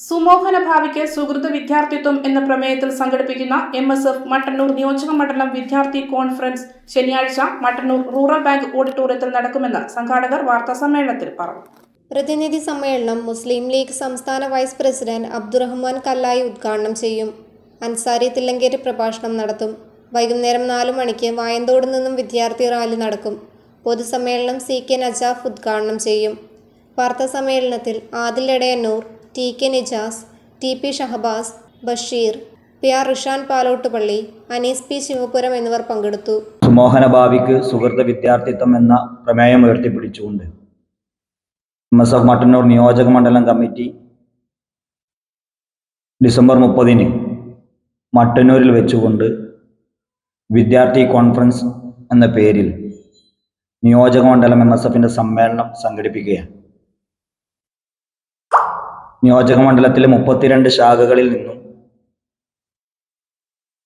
സുമോഹന ഭാവിക്ക് സുഹൃത വിദ്യാർത്ഥിത്വം എന്ന പ്രമേയത്തിൽ സംഘടിപ്പിക്കുന്ന എം എസ് എഫ് മട്ടന്നൂർ നിയോജക മണ്ഡലം വിദ്യാർത്ഥി കോൺഫറൻസ് ശനിയാഴ്ച മട്ടന്നൂർ റൂറൽ ബാങ്ക് ഓഡിറ്റോറിയത്തിൽ നടക്കുമെന്ന് സംഘാടകർ വാർത്താ സമ്മേളനത്തിൽ പറഞ്ഞു. പ്രതിനിധി സമ്മേളനം മുസ്ലിം ലീഗ് സംസ്ഥാന വൈസ് പ്രസിഡന്റ് അബ്ദുറഹ്മാൻ കല്ലായി ഉദ്ഘാടനം ചെയ്യും. അൻസാരി തില്ലങ്കേറ്റ് പ്രഭാഷണം നടത്തും. വൈകുന്നേരം നാലു മണിക്ക് വായന്തോട് നിന്നും വിദ്യാർത്ഥി റാലി നടക്കും. പൊതുസമ്മേളനം സി കെ നജാഫ് ഉദ്ഘാടനം ചെയ്യും. വാർത്താ സമ്മേളനത്തിൽ Adil Edayannur T K Nijas T P Shahabaz Basheer P R Rishan Palottupalli Anees P Sivapuram എന്നിവർ പങ്കെടുത്തു. സുമോഹന ഭാവിക്ക് സുഹൃത്ത് വിദ്യാർത്ഥിത്വം എന്ന പ്രമേയം ഉയർത്തിപ്പിടിച്ചുകൊണ്ട് എം എസ് എഫ് മട്ടന്നൂർ നിയോജക മണ്ഡലം കമ്മിറ്റി ഡിസംബർ മുപ്പതിന് മട്ടന്നൂരിൽ വെച്ചുകൊണ്ട് വിദ്യാർത്ഥി കോൺഫറൻസ് എന്ന പേരിൽ നിയോജക മണ്ഡലം എം എസ് എഫിന്റെ സമ്മേളനം സംഘടിപ്പിക്കുകയാണ്. നിയോജക മണ്ഡലത്തിലെ മുപ്പത്തിരണ്ട് ശാഖകളിൽ നിന്നും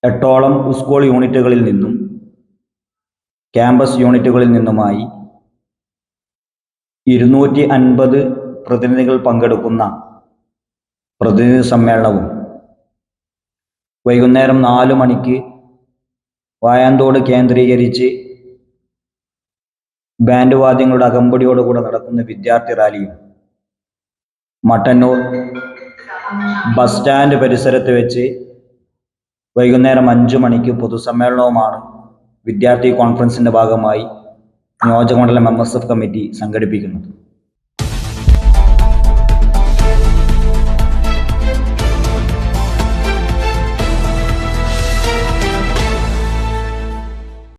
എട്ടോളം സ്കൂൾ യൂണിറ്റുകളിൽ നിന്നും ക്യാമ്പസ് യൂണിറ്റുകളിൽ നിന്നുമായി ഇരുന്നൂറ്റി അൻപത് പ്രതിനിധികൾ പങ്കെടുക്കുന്ന പ്രതിനിധി സമ്മേളനവും വൈകുന്നേരം നാല് മണിക്ക് വായാന്തോട് കേന്ദ്രീകരിച്ച് ബാൻഡ് വാദ്യങ്ങളുടെ അകമ്പടിയോടുകൂടെ നടക്കുന്ന വിദ്യാർത്ഥി റാലിയും മട്ടന്നൂർ ബസ് സ്റ്റാൻഡ് പരിസരത്ത് വെച്ച് വൈകുന്നേരം അഞ്ചു മണിക്ക് പൊതുസമ്മേളനവുമാണ് വിദ്യാർത്ഥി കോൺഫറൻസിന്റെ ഭാഗമായി നിയോജകമണ്ഡലം എം എസ് എഫ് കമ്മിറ്റി സംഘടിപ്പിക്കുന്നത്.